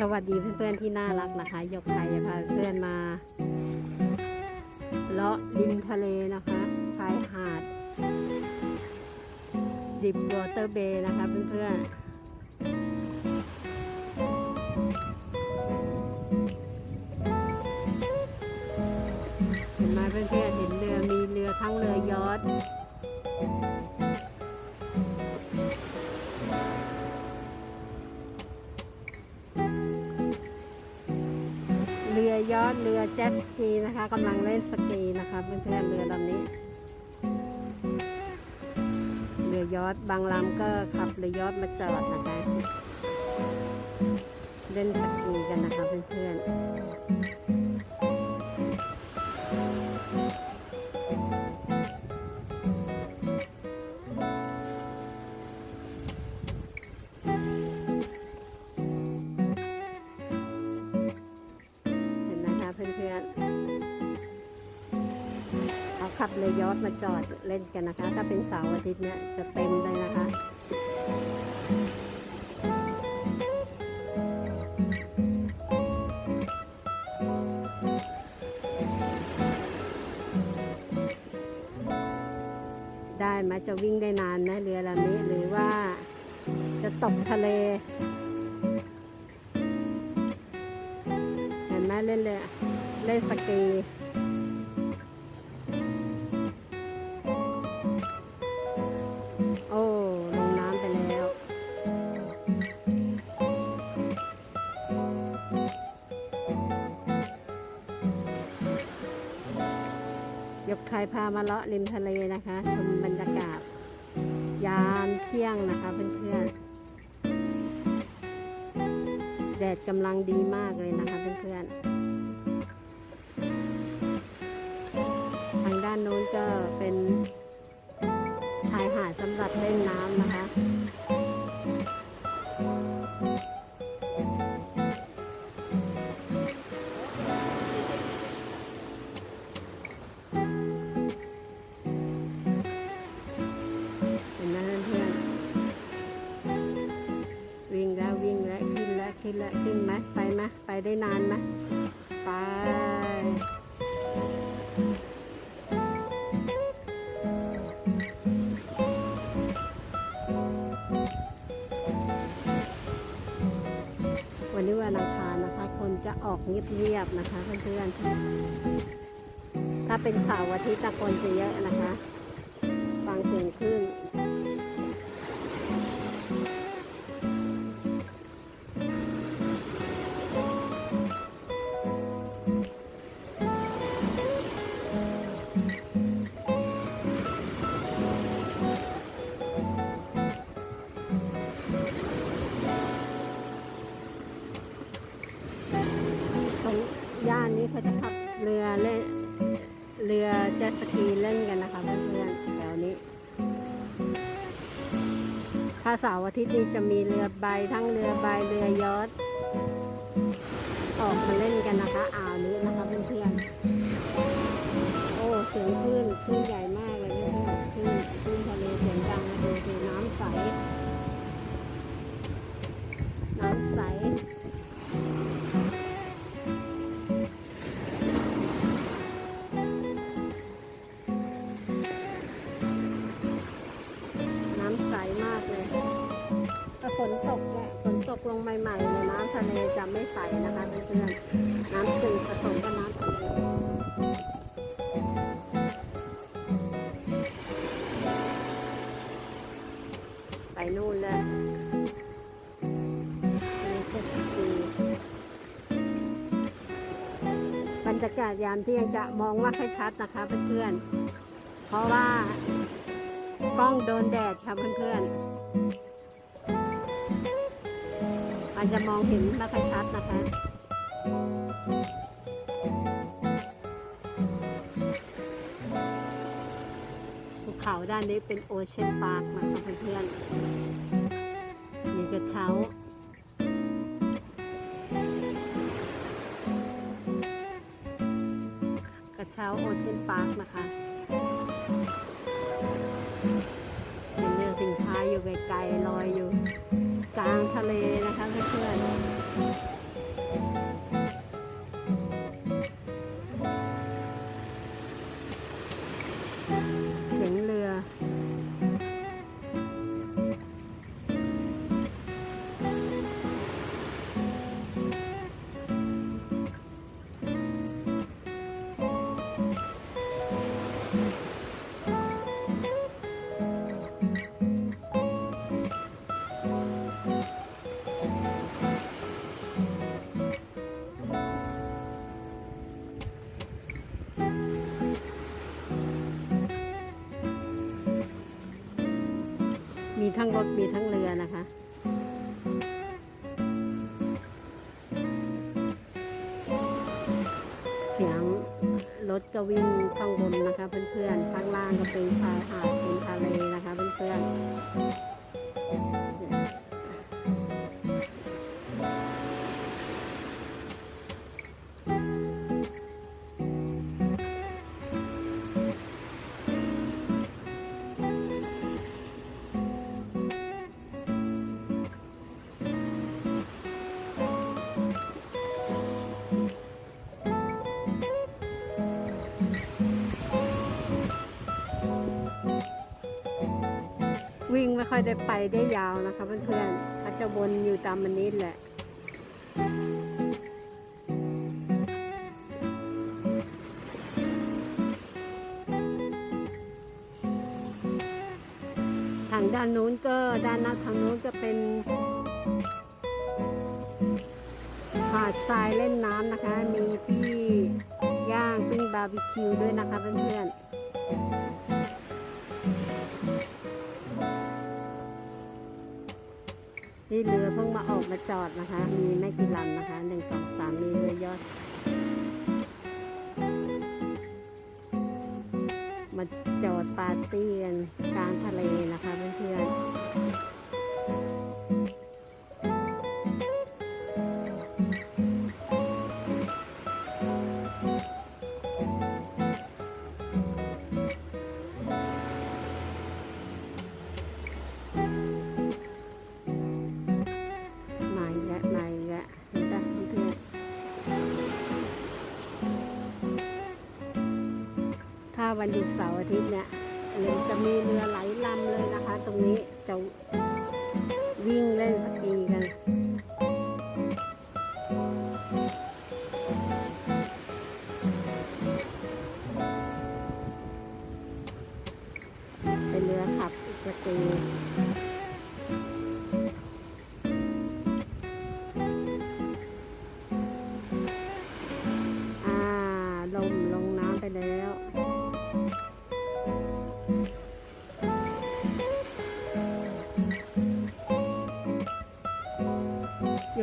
สวัสดีเพื่อนๆที่น่ารักนะคะ ยกไข่พาเพื่อนมาเลาะริมทะเลนะคะชายหาด ดิบวอเตอร์เบย์นะคะเพื่อนๆเห็นไหมเพื่อนๆเห็นเรือมีเรือทั้งเรือยอท เรือเจ็ตสกีนะคะกำลังเล่นสกีนะคะเพื่อนๆเรือลำนี้ เรือยอดบางลำก็ขับเรือยอดมาจอดนะคะ เล่นสกีกันนะคะเพื่อนๆ รือยอดมาจอดเล่นกันนะคะ ถ้าเป็นเสาร์อาทิตย์เนี่ยจะเต็มเลยนะคะได้ไหมจะวิ่งได้นานไหมเรือลำนี้หรือว่าจะตกทะเล เห็นไหมเล่นเลยเล่นสกี ยกใครพามาเลาะริมทะเลนะคะ ชมบรรยากาศ ยามเที่ยงนะคะเพื่อนๆแดดกำลังดีมากเลยนะคะเพื่อนๆทางด้านโน้นก็เป็นชายหาดสำหรับเล่นน้ำนะคะ ไปได้นานไหมไป วันนี้วันอังคารนะคะ คนจะออกเงียบๆนะคะเพื่อนๆถ้าเป็นเสาร์อาทิตย์ตะคนจะเยอะนะคะ ฟังเสียงคลื่น ย่านนี้เขาจะขับเรือเล่นเรือเจ็ตสกีเล่นกันนะคะเพื่อนๆแถวนี้ ถ้าเสาร์อาทิตย์นี้จะมีเรือใบทั้งเรือใบเรือยอทออกมาเล่นกันนะคะ อ่าวนี้นะคะ ฝนตกฝนตกลงใหม่ๆเนี่ยน้ำทะเลจะไม่ใสนะคะเพื่อนๆน้ำจืดผสมกับน้ำทะเลไปนู่นเลยนี่เจ็ดสิบปีบรรยากาศยามเที่ยงจะมองว่าค่อยชัดนะคะเพื่อนๆเพราะว่ากล้องโดนแดดค่ะเพื่อนๆ จจะมองเห็นไม่ค่อยชัดนะคะภูเขาด้านนี้เป็นโอเชียนพาร์คนะคะเพื่อนๆมีกระเช้ากระเช้าโอเชียนพาร์คนะคะเห็นเรือสินค้าอยู่ไกลๆลอยอยู่ กลางทะเลนะคะเพื่อนๆ ทั้งรถมีทั้งเรือนะคะ เสียงรถจะวิ่งข้างบนนะคะเพื่อนๆข้างล่างก็เป็นชายหาดเป็นทะเลนะคะเพื่อนๆ วิ่งไม่ค่อยได้ไปได้ยาวนะคะเพื่อนๆเขาจะวนอยู่ตามมันนี้แหละทางด้านนู้นก็ด้านหน้าทางนู้นก็เป็นหาดทรายเล่นน้ำนะคะ มีที่ย่างปิ้งบาร์บีคิวด้วยนะคะเพื่อนๆ นี่เรือเพิ่งมาออกมาจอดนะคะ มีไม่กี่ลำนะคะหนึ่งสองสามมีเรือยอด มาจอดปาร์ตี้กันกลางทะเลนะคะเพื่อนๆ ถ้าวันหยุดเสาร์อาทิตย์เนี่ยเรือจะมีเรือไหลลำเลยนะคะ ตรงนี้จะวิ่งเล่นสกีกัน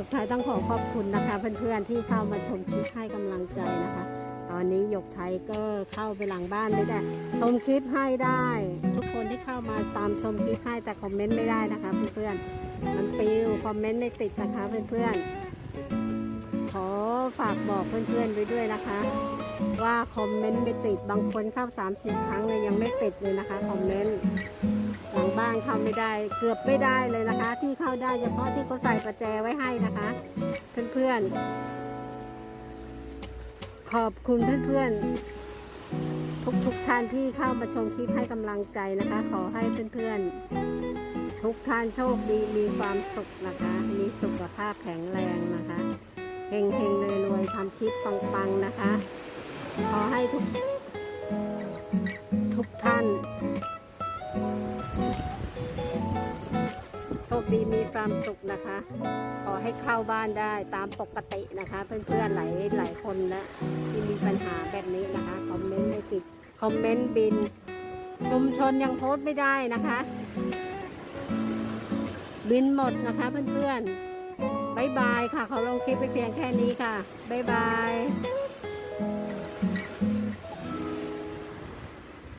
หยกไทยต้องขอขอบคุณนะคะ เพื่อนๆที่เข้ามาชมคลิปให้กำลังใจนะคะ ตอนนี้หยกไทยก็เข้าไปหลังบ้านไม่ได้ ชมคลิปให้ได้ ทุกคนที่เข้ามาตามชมคลิปให้แต่คอมเมนต์ไม่ได้นะคะ เพื่อนๆมันปิวคอมเมนต์ไม่ติดนะคะเพื่อนๆขอฝากบอกเพื่อนๆไว้ด้วยนะคะ ว่าคอมเมนต์ไม่ติดบางคนเข้า 30 ครั้งเลยยังไม่ติดเลยนะคะคอมเมนต์ บ้านเข้าไม่ได้ เกือบไม่ได้เลยนะคะ ที่เข้าได้เฉพาะที่เขาใส่ประแจไว้ให้นะคะ เพื่อนๆ ขอบคุณเพื่อนๆ ทุกๆท่านที่เข้ามาชมคลิปให้กำลังใจนะคะ ขอให้เพื่อนๆ ทุกท่านโชคดีมีความสุขนะคะ มีสุขภาพแข็งแรงนะคะเฮงเฮงรวยรวยๆทำคลิปปังๆนะคะ ขอให้ทุกทุกท่าน ดีมีความสุขนะคะ ขอให้เข้าบ้านได้ตามปกตินะคะ เพื่อนๆหลายหลายคนนะที่มีปัญหาแบบนี้นะคะคอมเมนต์ไม่ติดคอมเมนต์บิน ชุมชนยังโพสต์ไม่ได้นะคะ บินหมดนะคะเพื่อนๆบายบายค่ะเขาลงคลิปไปเพียงแค่นี้ค่ะบายบาย